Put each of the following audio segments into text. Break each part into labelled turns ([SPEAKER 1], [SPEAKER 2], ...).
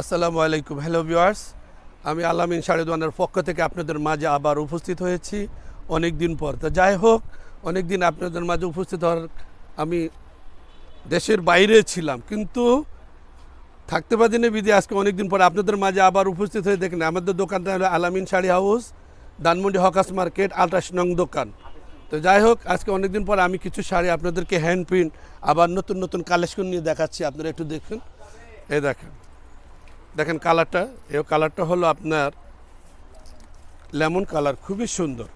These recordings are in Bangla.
[SPEAKER 1] আসসালামু আলাইকুম। হ্যালো ভিউয়ার্স আমি আলামিন শাড়িদোয়ানের পক্ষ থেকে আপনাদের মাঝে আবার উপস্থিত হয়েছি অনেক দিন পর। তো যাই হোক অনেক দিন আপনাদের মাঝে উপস্থিত হওয়ার আমি দেশের বাইরে ছিলাম, কিন্তু থাকতে পারি না বিধি, আজকে অনেক দিন পর আপনাদের মাঝে আবার উপস্থিত হয়ে দেখেন, আমাদের দোকানটা হলো Alamin sari house, Dhanmondi hawkers market, আলট্রাস নং দোকান। তো যাই হোক, আজকে অনেক দিন পর আমি কিছু শাড়ি আপনাদেরকে হ্যান্ড প্রিন্ট আবার নতুন নতুন কালেকশন নিয়ে দেখাচ্ছি, আপনারা একটু দেখুন। এই দেখেন। দেখেন কালারটা, এই কালারটা হলো আপনার লেমন কালার, খুবই সুন্দর।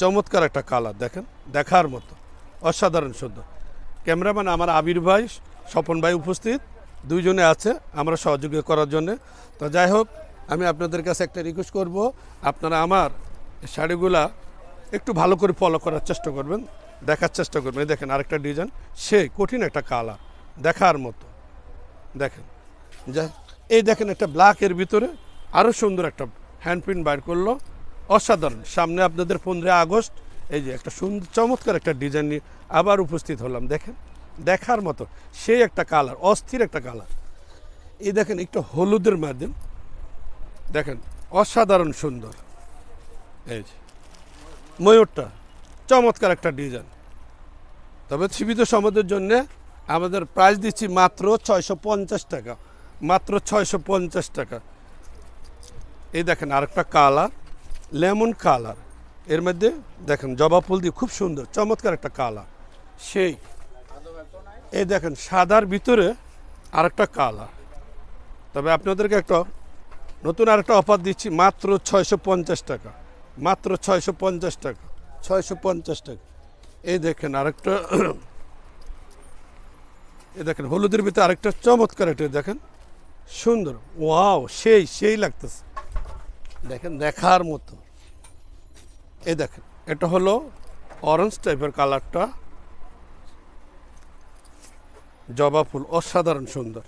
[SPEAKER 1] চমৎকার একটা কালার, দেখেন, দেখার মতো, অসাধারণ সুন্দর। ক্যামেরাম্যান আমার আবির ভাই, স্বপন ভাই উপস্থিত, দুইজনে আছে আমরা সহযোগিতা করার জন্য। তো যাই হোক, আমি আপনাদের কাছে একটা রিকোয়েস্ট করব, আপনারা আমার শাড়িগুলা একটু ভালো করে ফলো করার চেষ্টা করবেন, দেখার চেষ্টা করবেন। দেখেন আরেকটা ডিজাইন সেই কঠিন একটা কালার, দেখার মতো, দেখেন। যা এই দেখেন একটা ব্ল্যাকের ভিতরে আরও সুন্দর একটা হ্যান্ড প্রিন্ট বাইর করল। অসাধারণ। সামনে আপনাদের পনেরোই আগস্ট, এই যে একটা সুন্দর, চমৎকার একটা ডিজাইন নিয়ে আবার উপস্থিত হলাম। দেখেন, দেখার মতো সেই একটা কালার অস্থির একটা কালার এই দেখেন একটু হলুদের মাধ্যম। দেখেন, অসাধারণ সুন্দর। এই যে, ময়ূরটা, চমৎকার একটা ডিজাইন তবে সীমিত সমাজের জন্য আমাদের প্রাইস দিচ্ছি মাত্র ছয়শো পঞ্চাশ টাকা। মাত্র ছয়শো পঞ্চাশ টাকা। এই দেখেন আরেকটা কালার, লেমন কালার। এর মধ্যে দেখেন জবা ফুল দিয়ে খুব সুন্দর, চমৎকার একটা কালার। সেই, এই দেখেন সাদার ভিতরে আরেকটা কালার। তবে আপনাদেরকে একটা নতুন আরেকটা অফার দিচ্ছি, মাত্র ছয়শো পঞ্চাশ টাকা। মাত্র ছয়শো পঞ্চাশ টাকা, ছয়শো পঞ্চাশ টাকা। এই দেখেন আরেকটা, এই দেখেন হলুদের ভিতরে আরেকটা চমৎকার একটা, দেখেন। সুন্দর। ওয়াও, সেই সেই লাগতেছে। দেখেন, দেখার মতো। এ দেখেন, এটা হলো অরেঞ্জ টাইপের কালারটা। জবা ফুল, অসাধারণ সুন্দর।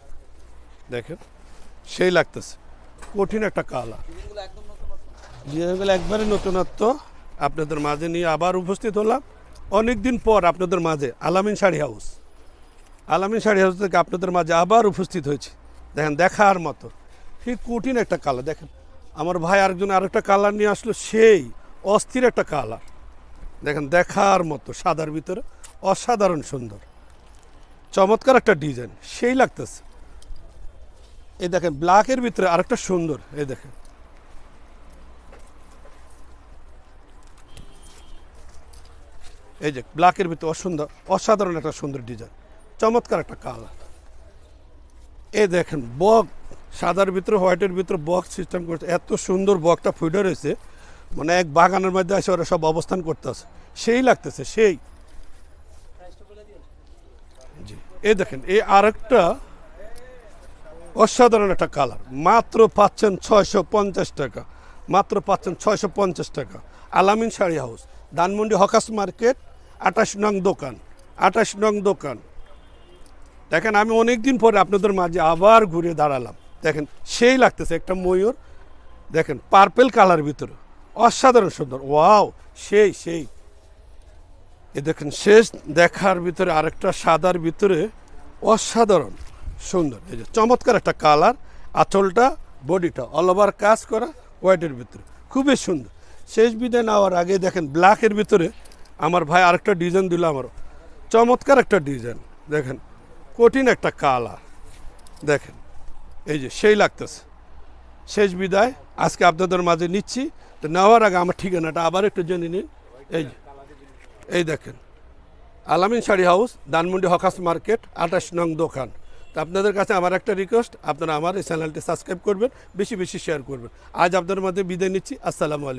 [SPEAKER 1] দেখেন, সেই লাগতেছে। কঠিন একটা কালার। ডিজাইনগুলো একবারে নতুনত্ব, আপনাদের মাঝে নিয়ে আবার উপস্থিত হলাম। অনেক দিন পর আপনাদের মাঝে আলামিন শাড়ি হাউস। আলামিন শাড়ি হাউস থেকে আপনাদের মাঝে আবার উপস্থিত হয়েছে। দেখেন, দেখার মতো। ঠিক কঠিন একটা কালার দেখেন, আমার ভাই আরেকজন আরেকটা কালার নিয়ে আসলো, সেই অস্থির একটা কালার দেখেন, দেখার মতো, সাদার ভিতরে, অসাধারণ সুন্দর। চমৎকার একটা ডিজাইন সেই লাগতেছে। এই দেখেন ব্ল্যাকের ভিতরে আরেকটা সুন্দর, এই দেখেন। এই যে ব্ল্যাকের ভিতরে অসুন্দর, অসাধারণ একটা সুন্দর ডিজাইন চমৎকার একটা কালার এই দেখেন, বক, সাদার ভিতরে, হোয়াইটের ভিতরে বক সিস্টেম করছে। এত সুন্দর বকটা ফুটে রয়েছে। মানে এক বাগানের মধ্যে এসে ওরা সব অবস্থান করতেছে। সেই লাগতেছে, সেই। জি। এই দেখেন, এই আরেকটা অসাধারণ একটা কালার। মাত্র পাচ্ছেন ছয়শো পঞ্চাশ টাকা। মাত্র পাচ্ছেন ছয়শো পঞ্চাশ টাকা। Alamin sari house, Dhanmondi hawkers market, আঠাশ নং দোকান। আঠাশ নং দোকান। দেখেন, আমি অনেক দিন পরে আপনাদের মাঝে আবার ঘুরে দাঁড়ালাম। দেখেন, সেই লাগতেছে একটা ময়ূর, দেখেন পার্পেল কালার ভিতরে। অসাধারণ সুন্দর। ওয়াও, সেই সেই। এ দেখেন, শেষ দেখার ভিতরে আরেকটা সাদার ভিতরে অসাধারণ, সুন্দর। এই যে চমৎকার একটা কালার আঁচলটা বডিটা অল ওভার কাজ করা হোয়াইটের ভিতরে। খুবই সুন্দর। শেষ বিদায় নেওয়ার আগে দেখেন ব্ল্যাকের ভিতরে আমার ভাই আরেকটা ডিজাইন দিল আমার চমৎকার একটা ডিজাইন দেখেন। কঠিন একটা কালার দেখেন, এই যে সেই লাগতেছে। শেষ বিদায়, আজকে আপনাদের মাঝে নিচ্ছি। তো নেওয়ার আগে আমার ঠিকানাটা আবার একটু জেনে নিন। এই যে, এই দেখেন, Alamin sari house, Dhanmondi hawkers market, আঠাশ নং দোকান। তো আপনাদের কাছে আমার একটা রিকোয়েস্ট আপনারা আমার এই চ্যানেলটি সাবস্ক্রাইব করবেন, বেশি বেশি শেয়ার করবেন। আজ আপনাদের মধ্যে বিদায় নিচ্ছি। আসসালামু আলাইকুম।